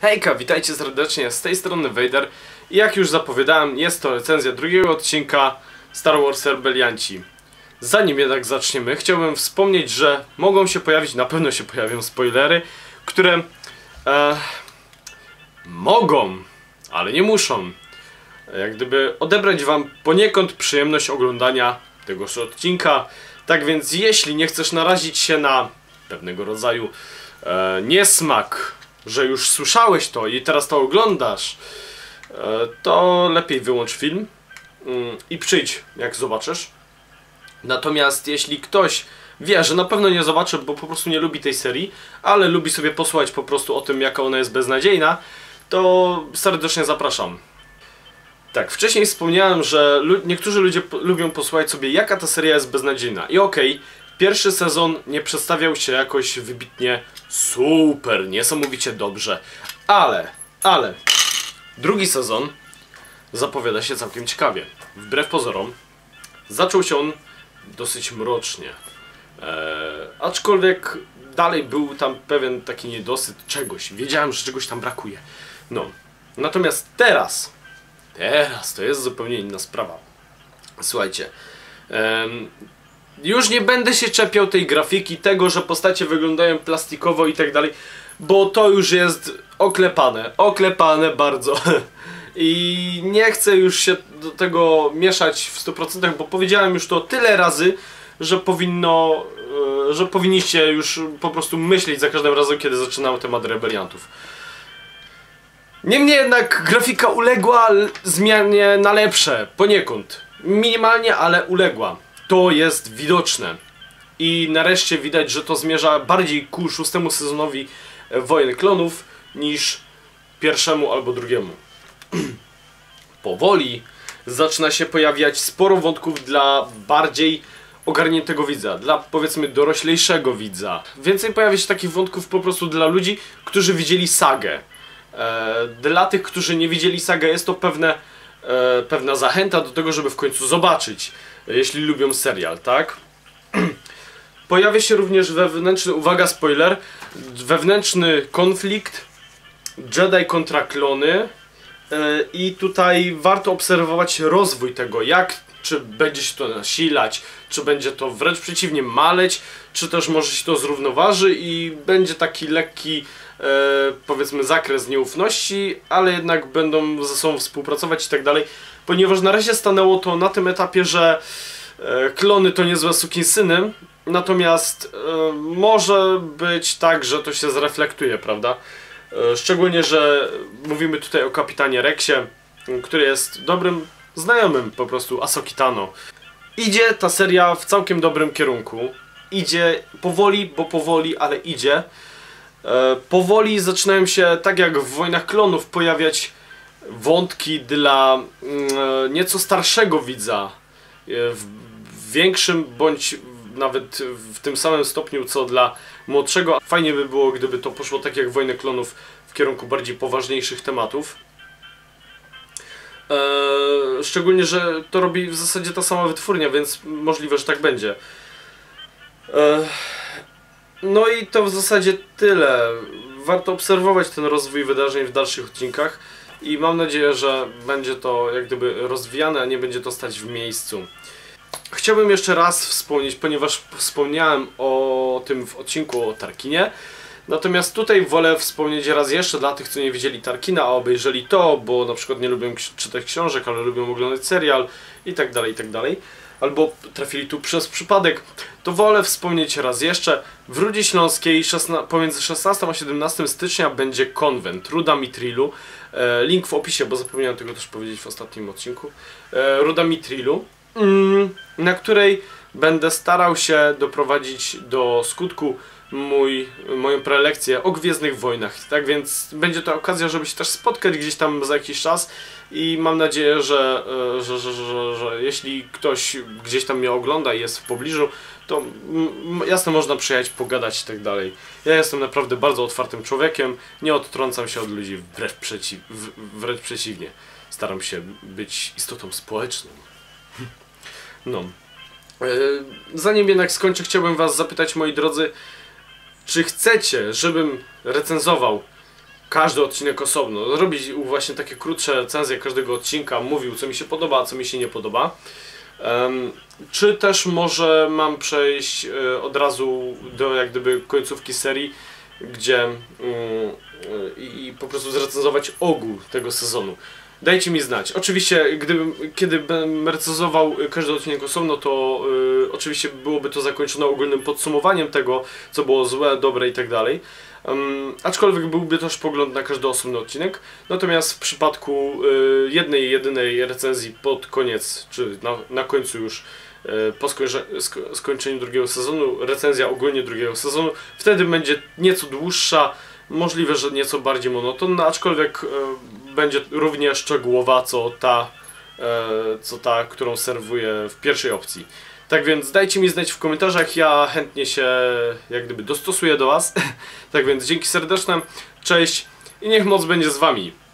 Hejka, witajcie serdecznie, z tej strony Vader i jak już zapowiadałem, jest to recenzja drugiego odcinka Star Wars Rebelianci. Zanim jednak zaczniemy, chciałbym wspomnieć, że mogą się pojawić, na pewno się pojawią spoilery, które e, mogą, ale nie muszą, jak gdyby odebrać wam poniekąd przyjemność oglądania tegoż odcinka. Tak więc jeśli nie chcesz narazić się na pewnego rodzaju e, niesmak, że już słyszałeś to i teraz to oglądasz, e, to lepiej wyłącz film mm, i przyjdź, jak zobaczysz. Natomiast jeśli ktoś wie, że na pewno nie zobaczy, bo po prostu nie lubi tej serii, ale lubi sobie posłuchać po prostu o tym, jaka ona jest beznadziejna, to serdecznie zapraszam. Tak, wcześniej wspomniałem, że niektórzy ludzie lubią posłuchać sobie, jaka ta seria jest beznadziejna. I okej, okay, pierwszy sezon nie przedstawiał się jakoś wybitnie super, niesamowicie dobrze, ale, ale, drugi sezon zapowiada się całkiem ciekawie. Wbrew pozorom, zaczął się on dosyć mrocznie. Eee, aczkolwiek dalej był tam pewien taki niedosyt czegoś. Wiedziałem, że czegoś tam brakuje. No. Natomiast teraz, teraz to jest zupełnie inna sprawa. Słuchajcie. Em, już nie będę się czepiał tej grafiki, tego, że postacie wyglądają plastikowo i tak dalej, bo to już jest oklepane. Oklepane bardzo. I nie chcę już się do tego mieszać w 100%, bo powiedziałem już to tyle razy, że powinno, e, że powinniście już po prostu myśleć za każdym razem, kiedy zaczynamy temat rebeliantów. Niemniej jednak grafika uległa zmianie na lepsze, poniekąd. Minimalnie, ale uległa. To jest widoczne. I nareszcie widać, że to zmierza bardziej ku szóstemu sezonowi Wojen Klonów niż pierwszemu albo drugiemu. Powoli zaczyna się pojawiać sporo wątków dla bardziej ogarniętego widza, dla powiedzmy doroślejszego widza. Więcej pojawia się takich wątków po prostu dla ludzi, którzy widzieli sagę. E, dla tych, którzy nie widzieli sagę jest to pewne, e, pewna zachęta do tego, żeby w końcu zobaczyć, jeśli lubią serial, tak? Pojawia się również wewnętrzny, uwaga spoiler, wewnętrzny konflikt Jedi kontra klony e, i tutaj warto obserwować rozwój tego, jak czy będzie się to nasilać, czy będzie to wręcz przeciwnie maleć, czy też może się to zrównoważy i będzie taki lekki powiedzmy zakres nieufności, ale jednak będą ze sobą współpracować i tak dalej, ponieważ na razie stanęło to na tym etapie, że e, klony to niezłe sukinsyny, natomiast e, może być tak, że to się zreflektuje, prawda? E, szczególnie, że mówimy tutaj o kapitanie Rexie, który jest dobrym znajomym po prostu Asokitano. Idzie ta seria w całkiem dobrym kierunku. Idzie powoli, bo powoli, ale idzie. E, powoli zaczynają się, tak jak w Wojnach Klonów, pojawiać wątki dla mm, e, nieco starszego widza. W większym bądź nawet w tym samym stopniu co dla młodszego. Fajnie by było, gdyby to poszło tak jak Wojny Klonów w kierunku bardziej poważniejszych tematów. Szczególnie, że to robi w zasadzie ta sama wytwórnia, więc możliwe, że tak będzie. Eee, no i to w zasadzie tyle. Warto obserwować ten rozwój wydarzeń w dalszych odcinkach i mam nadzieję, że będzie to jak gdyby rozwijane, a nie będzie to stać w miejscu. Chciałbym jeszcze raz wspomnieć, ponieważ wspomniałem o tym w odcinku o Tarkinie. Natomiast tutaj wolę wspomnieć raz jeszcze dla tych, co nie widzieli Tarkina, a obejrzeli to, bo na przykład nie lubią czytać książek, ale lubią oglądać serial i tak dalej, i tak dalej. Albo trafili tu przez przypadek, to wolę wspomnieć raz jeszcze. W Rudzie Śląskiej pomiędzy 16 a 17 stycznia będzie konwent Ruda Mitrilu. E, link w opisie, bo zapomniałem tego też powiedzieć w ostatnim odcinku. E, Ruda Mitrilu. Mm, na której będę starał się doprowadzić do skutku mój, moją prelekcję o Gwiezdnych Wojnach. Tak więc będzie to okazja, żeby się też spotkać gdzieś tam za jakiś czas i mam nadzieję, że, e, że, że, że, że jeśli ktoś gdzieś tam mnie ogląda i jest w pobliżu, to jasno można przyjechać, pogadać i tak dalej. Ja jestem naprawdę bardzo otwartym człowiekiem, nie odtrącam się od ludzi, wręcz, przeciw, wręcz przeciwnie. Staram się być istotą społeczną. No. E, zanim jednak skończę, chciałbym Was zapytać, moi drodzy, czy chcecie, żebym recenzował każdy odcinek osobno, robić właśnie takie krótsze recenzje każdego odcinka, mówił co mi się podoba, a co mi się nie podoba. Em, czy też może mam przejść e, od razu do jak gdyby końcówki serii, gdzie mm, e, i i po prostu zrecenzować ogół tego sezonu. Dajcie mi znać. Oczywiście, gdybym, kiedy bym każdy odcinek osobno, to y, oczywiście byłoby to zakończone ogólnym podsumowaniem tego, co było złe, dobre i tak dalej. Aczkolwiek byłby też pogląd na każdy osobny odcinek. Natomiast w przypadku y, jednej, jedynej recenzji pod koniec, czy na, na końcu już y, po skończe, sko, skończeniu drugiego sezonu, recenzja ogólnie drugiego sezonu, wtedy będzie nieco dłuższa, możliwe, że nieco bardziej monotonna, aczkolwiek y, będzie równie szczegółowa, co ta, e, co ta, którą serwuję w pierwszej opcji. Tak więc dajcie mi znać w komentarzach, ja chętnie się jak gdyby dostosuję do Was. tak więc dzięki serdeczne, cześć i niech moc będzie z Wami.